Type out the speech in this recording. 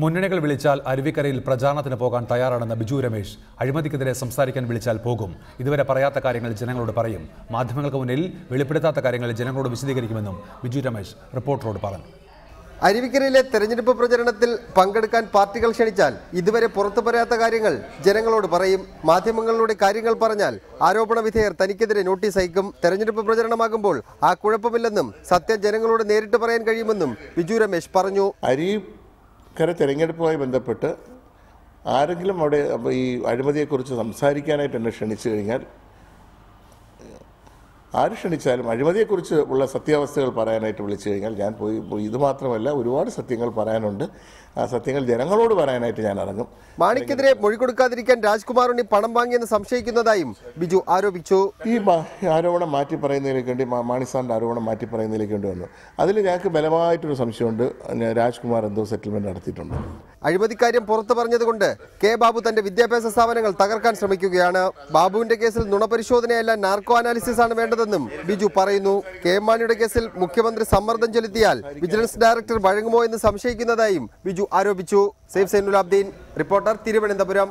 മുന്നണികൾ വിളിച്ചാൽ അരുവിക്കരയിൽ പ്രചാരണത്തിന് പോകാൻ തയ്യാറാണെന്ന ബിജു രമേശ് അഴിമതിക്കെതിരെ സംസാരിക്കാൻ വിളിച്ചാൽ പോകും. ഇതുവരെ പറയാത്ത കാര്യങ്ങൾ ജനങ്ങളോട് പറയും. മാധ്യമങ്ങൾക്ക് മുന്നിൽ വെളിപ്പെടുത്താത്ത കാര്യങ്ങൾ ജനങ്ങളോട് വിശദീകരിക്കുമെന്നും ബിജു രമേശ് റിപ്പോർട്ടറോട് പറഞ്ഞു. അരുവിക്കരയിലെ തെരഞ്ഞെടുപ്പ് പ്രചരണത്തിൽ പങ്കെടുക്കാൻ പാർട്ടികൾ ക്ഷണിച്ചാൽ ഇതുവരെ പുറത്തു പറയാത്ത കാര്യങ്ങൾ ജനങ്ങളോട് പറയും. മാധ്യമങ്ങളിലൂടെ കാര്യങ്ങൾ പറഞ്ഞാൽ ആരോപണ വിധേയർ തനിക്കെതിരെ നോട്ടീസ് അയക്കും. തെരഞ്ഞെടുപ്പ് പ്രചരണമാകുമ്പോൾ ആ കുഴപ്പമില്ലെന്നും സത്യം ജനങ്ങളോട് നേരിട്ട് പറയാൻ കഴിയുമെന്നും ബിജു രമേശ് പറഞ്ഞു. അരീക്കര തിരഞ്ഞെടുപ്പുമായി ബന്ധപ്പെട്ട് ആരെങ്കിലും അവിടെ ഈ അഴിമതിയെക്കുറിച്ച് സംസാരിക്കാനായിട്ട് എന്നെ ക്ഷണിച്ചു കഴിഞ്ഞാൽ ആര് ക്ഷണിച്ചാലും അഴിമതിയെക്കുറിച്ച് ഉള്ള സത്യാവസ്ഥകൾ പറയാനായിട്ട് വിളിച്ചു കഴിഞ്ഞാൽ ഞാൻ പോയി ഇത് മാത്രമല്ല ഒരുപാട് സത്യങ്ങൾ പറയാനുണ്ട്. ആ സത്യങ്ങൾ ജനങ്ങളോട് പറയാനായിട്ട് ഞാൻ ഇറങ്ങും. മാണിക്കെതിരെ മൊഴി കൊടുക്കാതിരിക്കാൻ രാജ്കുമാർ ഉണ്ണി പണം വാങ്ങിയെന്ന് സംശയിക്കുന്നതായും ബിജു ആരോപിച്ചു. ഈ ആരോപണം മാറ്റി പറയുന്നതിലേക്ക് വേണ്ടി മാണിസാറിന്റെ മാണി സാറിന്റെ ആരോപണം മാറ്റി പറയുന്നതിലേക്ക് വേണ്ടി വന്നു. അതിൽ ഞങ്ങൾക്ക് ബലമായിട്ടൊരു സംശയമുണ്ട്. രാജ്കുമാർ എന്തോ സെറ്റിൽമെന്റ് നടത്തിയിട്ടുണ്ട്. അഴിമതിക്കാര്യം പുറത്തു പറഞ്ഞതുകൊണ്ട് കെ ബാബു തന്റെ വിദ്യാഭ്യാസ സ്ഥാപനങ്ങൾ തകർക്കാൻ ശ്രമിക്കുകയാണ്. ബാബുവിന്റെ കേസിൽ നുണപരിശോധനയല്ല നാർക്കോ അനാലിസിസ് ആണ് വേണ്ടതെന്നും ബിജു പറയുന്നു. കെ മാണിയുടെ കേസിൽ മുഖ്യമന്ത്രി സമ്മർദ്ദം ചെലുത്തിയാൽ വിജിലൻസ് ഡയറക്ടർ വഴങ്ങുമോ എന്ന് സംശയിക്കുന്നതായും ബിജു ആരോപിച്ചു. സേഫ് സൈനുലാബ്ദീൻ റിപ്പോർട്ടർ തിരുവനന്തപുരം.